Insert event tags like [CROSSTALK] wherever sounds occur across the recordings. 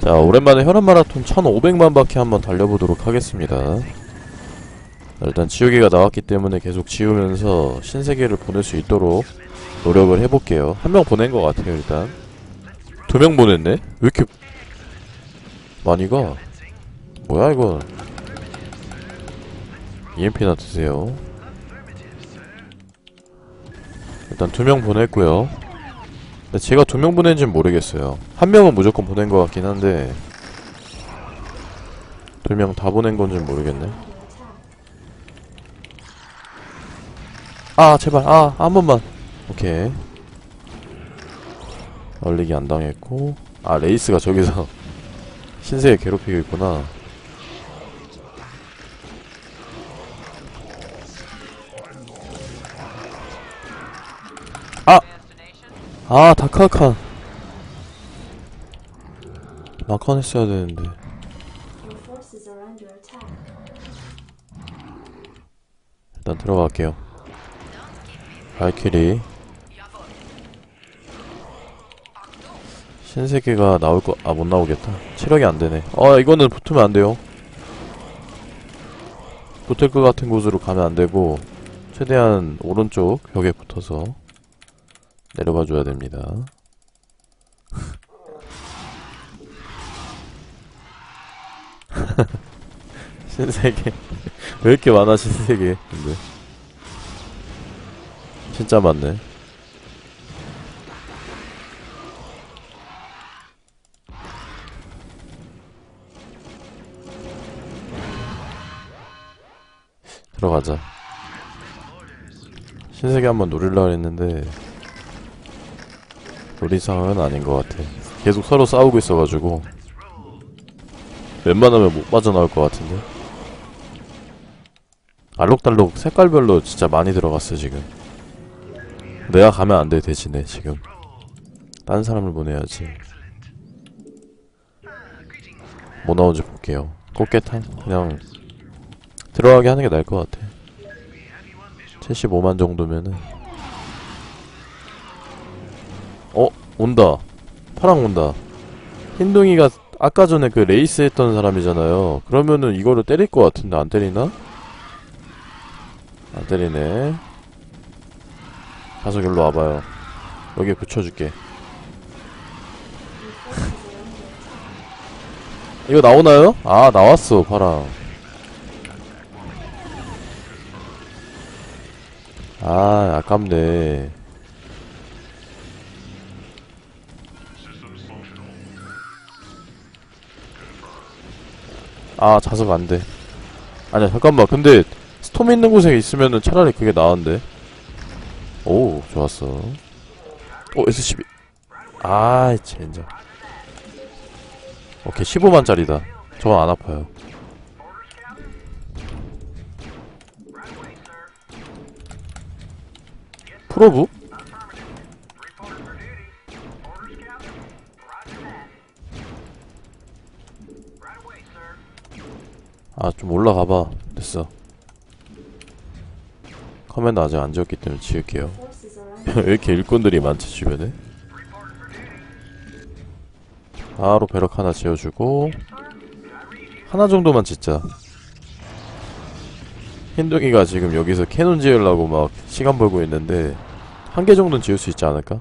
자 오랜만에 혈압 마라톤 1500만 바퀴 한번 달려보도록 하겠습니다. 일단 지우개가 나왔기 때문에 계속 지우면서 신세계를 보낼 수 있도록 노력을 해볼게요. 한 명 보낸 것 같아요 일단. 두 명 보냈네? 왜 이렇게 많이 가? 뭐야 이건? EMP나 드세요. 일단 두 명 보냈고요 근데 제가 두 명 보낸지는 모르겠어요. 한 명은 무조건 보낸 것 같긴 한데 두 명 다 보낸 건지는 모르겠네. 아 제발. 아 한 번만. 오케이. 얼리기 안 당했고. 아 레이스가 저기서 [LAUGHS] 신세계 괴롭히고 있구나 아 다카칸 마칸 했어야 되는데. 일단 들어갈게요 발키리 신세계가 나올 거, 아, 못 나오겠다. 체력이 안 되네. 아, 이거는 붙으면 안 돼요. 붙을 것 같은 곳으로 가면 안 되고, 최대한 오른쪽 벽에 붙어서 내려가 줘야 됩니다. [LAUGHS] 신세계. 왜 이렇게 많아, 신세계. 근데. 진짜 많네. 들어가자. 신세계 한번 노릴라 했는데 노린 상황은 아닌 것 같아. 계속 서로 싸우고 있어가지고 웬만하면 못 빠져나올 것 같은데. 알록달록 색깔별로 진짜 많이 들어갔어 지금. 내가 가면 안 돼 대신에 지금. 딴 사람을 보내야지. 뭐 나오는지 볼게요. 꽃게탕 그냥 들어가게 하는 게 나을 것 같아. 75만 정도면은. 어, 온다. 파랑 온다. 흰둥이가 아까 전에 그 레이스 했던 사람이잖아요. 그러면은 이거를 때릴 것 같은데 안 때리나? 안 때리네. 가서 일로 와봐요. 여기에 붙여줄게. [LAUGHS] 이거 나오나요? 아, 나왔어, 파랑. 아, 아깝네. 아, 자석 안 돼. 아니야, 잠깐만. 근데, 스톰 있는 곳에 있으면은 차라리 그게 나은데. 오, 좋았어. 오, S12. 아이, 젠장. 오케이, 15만짜리다. 저건 안 아파요. 프로브? 아, 좀 올라가봐. 됐어. 커맨드 아직 안 지웠기 때문에 지울게요. [LAUGHS] 왜 이렇게 일꾼들이 많지, 주변에? 바로 배럭 하나 지어주고, 하나 정도만 짓자. 흰둥이가 지금 여기서 캐논 지으려고 막 시간 벌고 있는데, 한 개 정도는 지을 수 있지 않을까?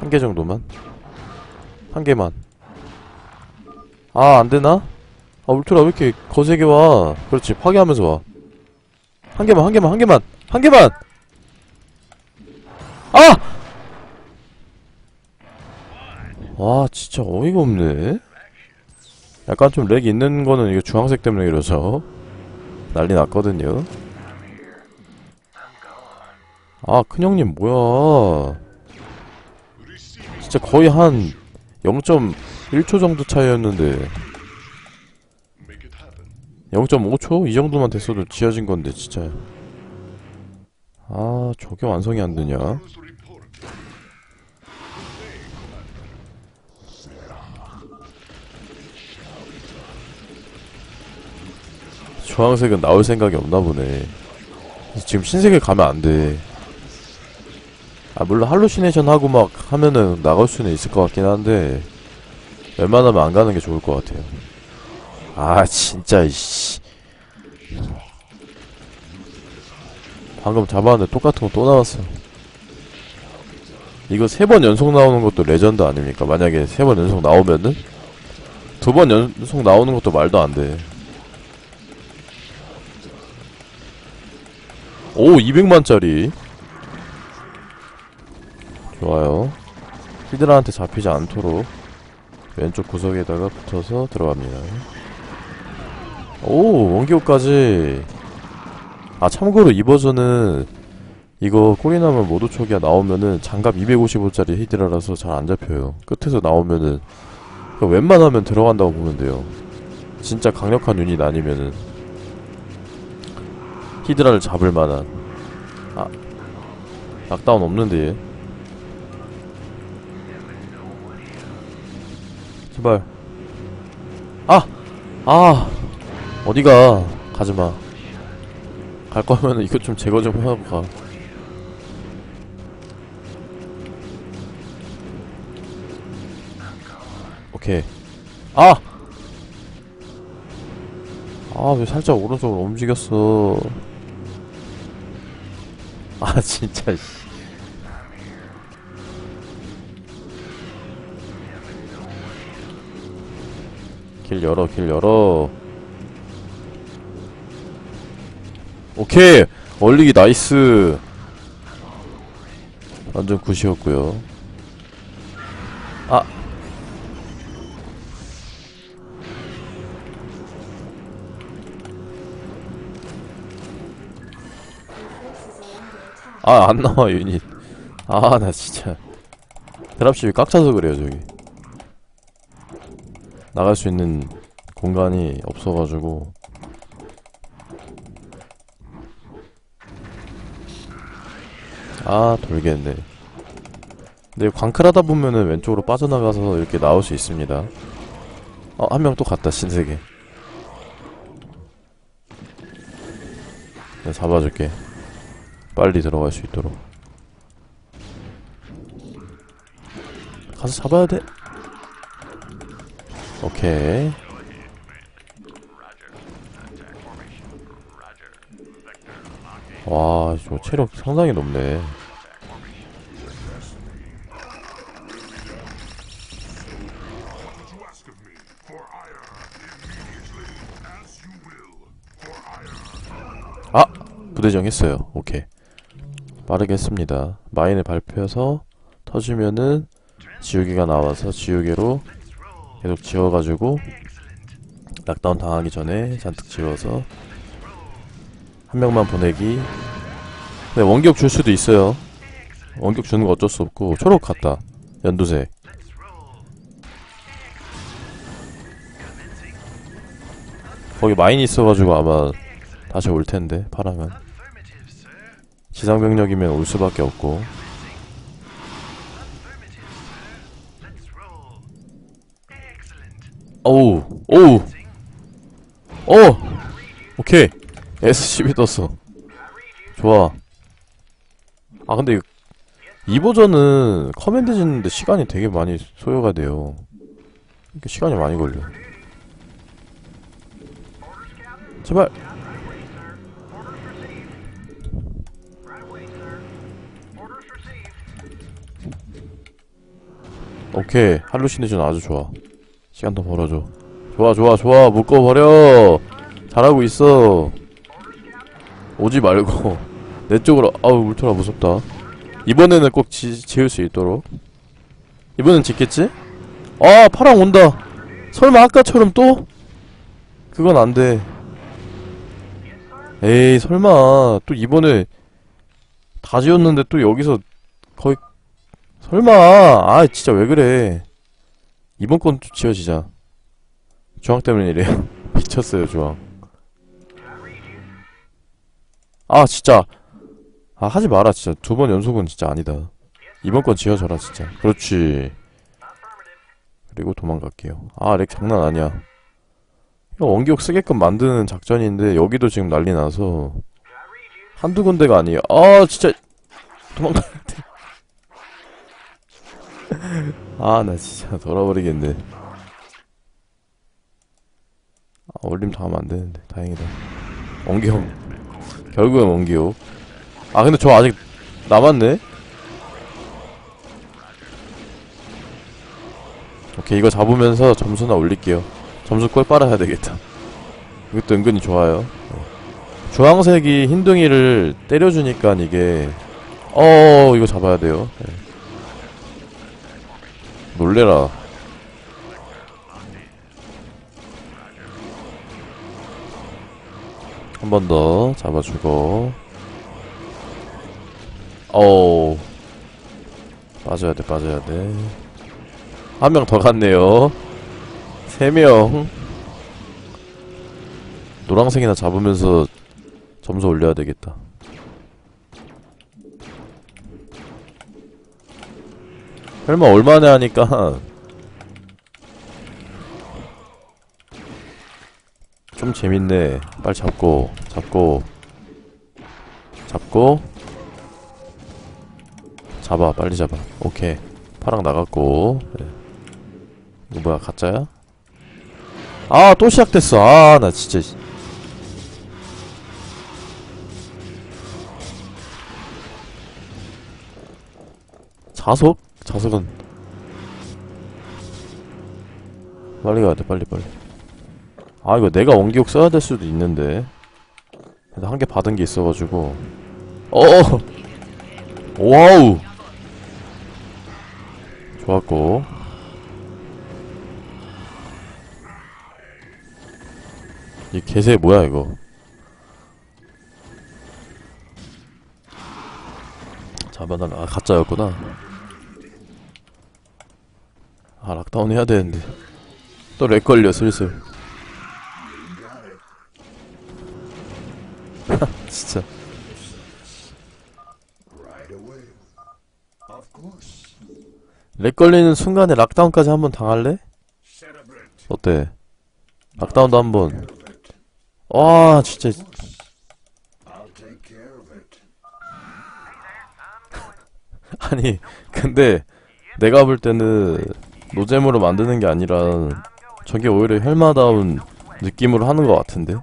한 개 정도만? 한 개만. 아, 안 되나? 아, 울트라 왜 이렇게 거세게 와? 그렇지, 파괴하면서 와. 한 개만, 한 개만, 한 개만! 한 개만! 아! 와, 진짜 어이가 없네. 약간 좀 렉 있는 거는 이거 주황색 때문에 이러죠. 난리 났거든요. 아, 큰형님, 뭐야. 진짜 거의 한 0.1초 정도 차이였는데. 0.5초? 이 정도만 됐어도 지어진 건데, 진짜. 아, 저게 완성이 안 되냐? 주황색은 나올 생각이 없나 보네. 지금 신세계 가면 안 돼. 아, 물론 할루시네이션 하고 막 하면은 나갈 수는 있을 것 같긴 한데, 웬만하면 안 가는 게 좋을 것 같아요. 아, 진짜, 이씨. 방금 잡았는데 똑같은 거 또 나왔어. 이거 세 번 연속 나오는 것도 레전드 아닙니까? 만약에 세 번 연속 나오면은? 두 번 연속 나오는 것도 말도 안 돼. 오, 200만짜리. 좋아요. 히드라한테 잡히지 않도록 왼쪽 구석에다가 붙어서 들어갑니다. 오, 원기호까지. 아, 참고로 이 버전은 이거 꼬리나물 모두 초기화 나오면은 장갑 255짜리 히드라라서 잘 안 잡혀요. 끝에서 나오면은 웬만하면 들어간다고 보면 돼요. 진짜 강력한 유닛 아니면은 히드라를 잡을 만한 아 낙다운 없는데 얘. 제발 아! 아! 어디가? 가지마. 갈 거면 은 이것 좀 제거 좀 하고 가 오케이. 아! 아 왜 살짝 오른쪽으로 움직였어? 아 [LAUGHS] 진짜 씨. 길 열어 길 열어 오케이 얼리기 나이스 완전 굿이었고요 아. 아, 안 나와, 유닛. 아, 나 진짜. 드랍십이 꽉 차서 그래요, 저기. 나갈 수 있는 공간이 없어가지고. 아, 돌겠네. 근데 광클 하다 보면은 왼쪽으로 빠져나가서 이렇게 나올 수 있습니다. 어, 한 명 또 갔다, 신세계. 내가 잡아줄게. 빨리 들어갈 수 있도록 가서 잡아야 돼 오케이 와, 저 체력 상당히 높네. 아! 부대정 했어요. 오케이. 빠르게 했습니다. 마인을 발표해서 터지면은 지우개가 나와서 지우개로 계속 지워가지고 락다운 당하기 전에 잔뜩 지워서 한 명만 보내기. 근데 원격 줄 수도 있어요. 원격 주는 거 어쩔 수 없고 초록 같다. 연두색. 거기 마인이 있어가지고 아마 다시 올 텐데 파랑은. 지상병력이면 올 수밖에 없고. 어우 오우. 오 오케이 S12 떴어. 좋아. 아 근데 이 버전은 커맨드 짓는데 시간이 되게 많이 소요가 돼요. 이렇게 시간이 많이 걸려. 제발. 오케이. 할루시네이션 아주 좋아. 시간 더 벌어줘. 좋아 좋아 좋아. 묶어버려. 잘하고 있어 오지 말고 [LAUGHS] 내 쪽으로 아우 울트라 무섭다. 이번에는 꼭 지, 지을 수 있도록. 이번엔 짓겠지? 아 파랑 온다. 설마 아까처럼 또? 그건 안돼. 에이 설마. 또 이번에 다 지었는데 또 여기서 거의 설마. 아 진짜 왜 그래. 이번 건좀 지어지자. 중앙 때문에 이래요 [LAUGHS] 미쳤어요 중앙 아 진짜. 아 하지 마라 진짜. 두 번 연속은 진짜 아니다. 이번 건 지어져라 진짜. 그렇지. 그리고 도망갈게요. 아 렉 장난 아니야. 이거 원기옥 쓰게끔 만드는 작전인데 여기도 지금 난리 나서 한두 군데가 아니에요. 아 진짜. 도망가야 돼. [LAUGHS] 아나 진짜 돌아버리겠네. 올림 당하면 안 되는데. 다행이다. 원기옥 결국엔 원기옥 아 근데 저 아직 남았네? 오케이 이거 잡으면서 점수나 올릴게요. 점수 꼴 빨아야 되겠다. 이것도 은근히 좋아요. 네. 주황색이 흰둥이를 때려주니까 이게 어 이거 잡아야 돼요. 네. 놀래라 번 더 잡아주고. 어우. 빠져야 돼 빠져야 돼. 한 명 더 갔네요. 세 명. 노랑색이나 잡으면서 점수 올려야 되겠다. 설마 얼마나 하니까 좀 재밌네 빨리 잡고 잡고 잡고 잡아 빨리 잡아 오케이 파랑 나갔고 네. 이거 뭐야 가짜야? 아 또 시작됐어 아 나 진짜 씨. 자석? 자석은 빨리 가야 돼 빨리 빨리 아 이거 내가 원기옥 써야 될 수도 있는데. 그래도 한개 받은 게 있어가지고. 어어. 와우. 좋았고. 이 개새 뭐야 이거? 잡아달라. 아 가짜였구나. 아 락다운 해야 되는데. 또 렉 걸려 슬슬 진짜 렉 걸리는 순간에 락다운까지 한번 당할래? 어때? 락다운도 한번 와 진짜 [LAUGHS] 아니 근데 내가 볼 때는 노잼으로 만드는 게 아니라 저게 오히려 혈마다운 느낌으로 하는 것 같은데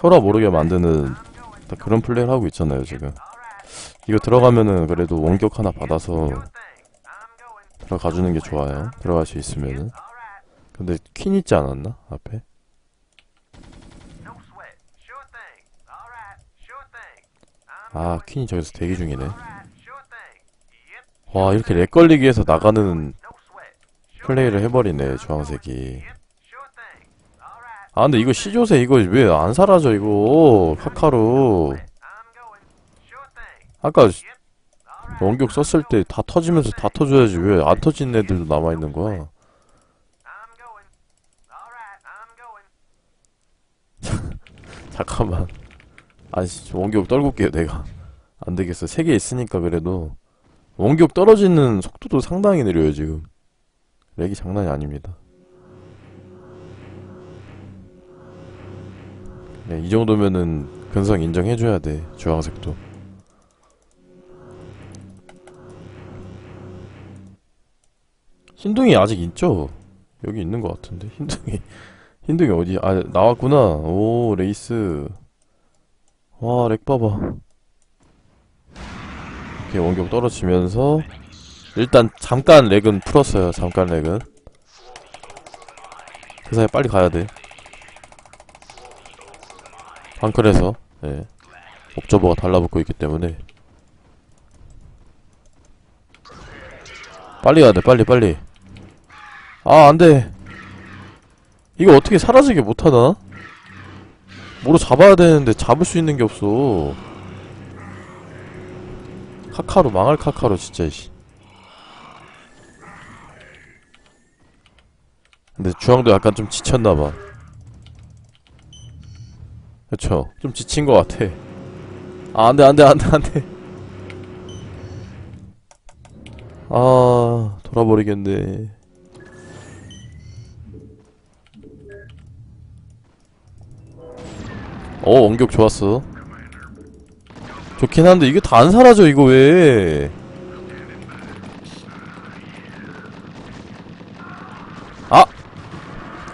혈화 모르게 만드는 딱 그런 플레이를 하고 있잖아요 지금. 이거 들어가면은 그래도 원격 하나 받아서 들어가주는 게 좋아요. 들어갈 수 있으면은. 근데 퀸 있지 않았나 앞에? 아 퀸이 저기서 대기 중이네. 와 이렇게 렉 걸리기 위해서 나가는 플레이를 해버리네 주황색이 아 근데 이거 시조새 이거 왜 안 사라져 이거? 카카로 아까 시- 원격 썼을 때 다 터지면서 다 터져야지 왜 안 터진 애들도 남아있는 거야? [LAUGHS] 잠깐만. 아씨 원격 떨굴게요 내가. 안 되겠어. 세개 있으니까 그래도. 원격 떨어지는 속도도 상당히 느려요 지금. 렉이 장난이 아닙니다 네, 이 정도면은 근성 인정해줘야 돼 주황색도. 흰둥이 아직 있죠? 여기 있는 것 같은데 흰둥이. 흰둥이 [LAUGHS] 어디 아 나왔구나. 오 레이스. 와 렉 봐봐. 이렇게 원격 떨어지면서 일단 잠깐 렉은 풀었어요 잠깐 렉은. 그 사이 빨리 가야 돼 방클에서 예 옵저버가 달라붙고 있기 때문에. 빨리 가야 돼 빨리 빨리. 아 안돼. 이거 어떻게 사라지게 못하나? 뭐로 잡아야 되는데 잡을 수 있는 게 없어. 카카로 망할 카카로 진짜 씨. 근데 주황도 약간 좀 지쳤나봐 그쵸. 좀 지친 것 같아. 아 안돼 안돼 안돼 안돼. 아 돌아버리겠네. 어 원격 좋았어. 좋긴 한데 이게 다 안 사라져 이거 왜? 아!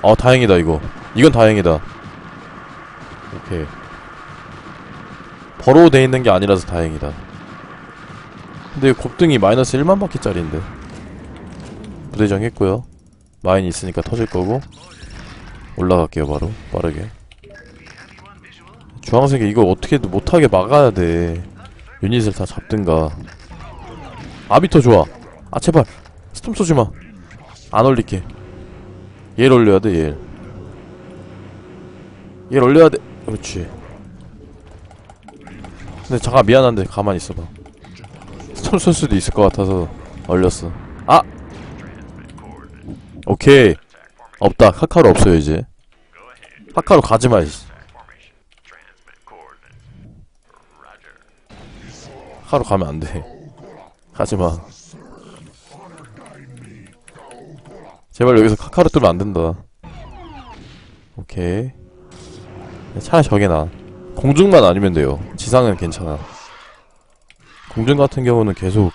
아 다행이다 이거. 이건 다행이다 오케이. 버로우 돼 있는 게 아니라서 다행이다. 근데 곱등이 마이너스 1만 바퀴짜리인데. 부대장 했고요. 마인 있으니까 터질 거고. 올라갈게요 바로. 빠르게. 주황색이 이거 어떻게든 못하게 막아야 돼. 유닛을 다 잡든가. 아비터 좋아. 아 제발. 스톰 쏘지마. 안 올릴게. 얘를 올려야 돼 얘를. 얘를 올려야 돼 그렇지. 근데 잠깐 미안한데 가만히 있어봐. 스톰 쏠 수도 있을 것 같아서 얼렸어. 아! 오케이. 없다. 카카로 없어요 이제. 카카로 가지마 이씨. 카카로 가면 안돼. 가지마. 제발 여기서 카카로 뜨면 안 된다. 오케이 차라리 저게 나. 공중만 아니면 돼요. 지상은 괜찮아. 공중 같은 경우는 계속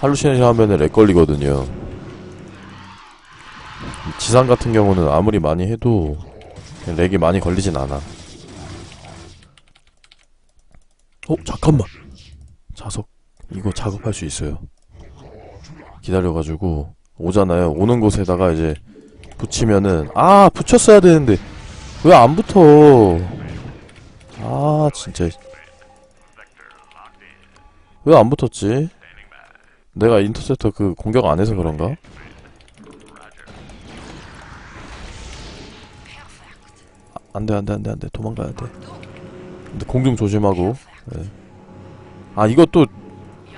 할루시네이션 하면은 렉 걸리거든요. 지상 같은 경우는 아무리 많이 해도 렉이 많이 걸리진 않아. 어 잠깐만. 자석. 이거 작업할 수 있어요. 기다려가지고 오잖아요. 오는 곳에다가 이제 붙이면은 아 붙였어야 되는데 왜 안 붙어? 아 진짜. 왜 안 붙었지? 내가 인터셉터 그 공격 안 해서 그런가? 아, 안돼 안돼 안돼 안돼. 도망가야 돼. 근데 공중 조심하고. 네. 아 이것도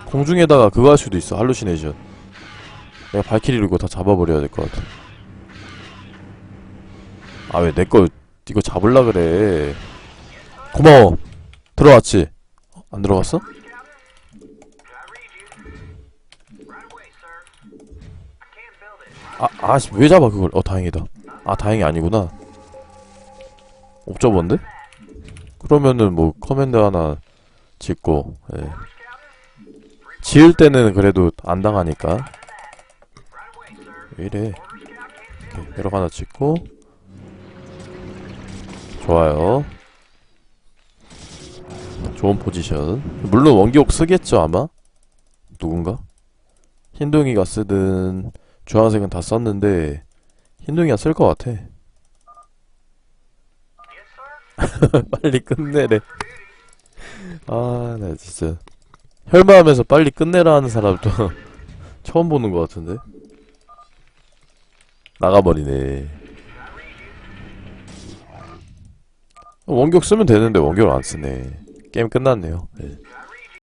공중에다가 그거 할 수도 있어. 할루시네이션. 내가 발키리로 이거 다 잡아버려야 될 것 같아. 아 왜 내 거 이거 잡을라 그래 고마워 들어왔지 어, 안 들어갔어? 아, 아씨, 왜 잡아, 그걸? 어, 다행이다. 아, 다행이 아니구나. 옵저버인데? 그러면은 뭐, 커맨드 하나 짓고, 예. 지을 때는 그래도 안 당하니까. 왜 이래. 오케이, 회로 하나 짓고. 좋아요. 좋은 포지션. 물론 원기옥 쓰겠죠, 아마? 누군가? 흰둥이가 쓰든, 주황색은 다 썼는데, 흰둥이가 쓸 것 같아. [LAUGHS] 빨리 끝내래. 아, 나 진짜. 혈마하면서 빨리 끝내라 하는 사람도 [LAUGHS] 처음 보는 것 같은데? 나가버리네. 원격 쓰면 되는데 원격을 안 쓰네. 게임 끝났네요. 네.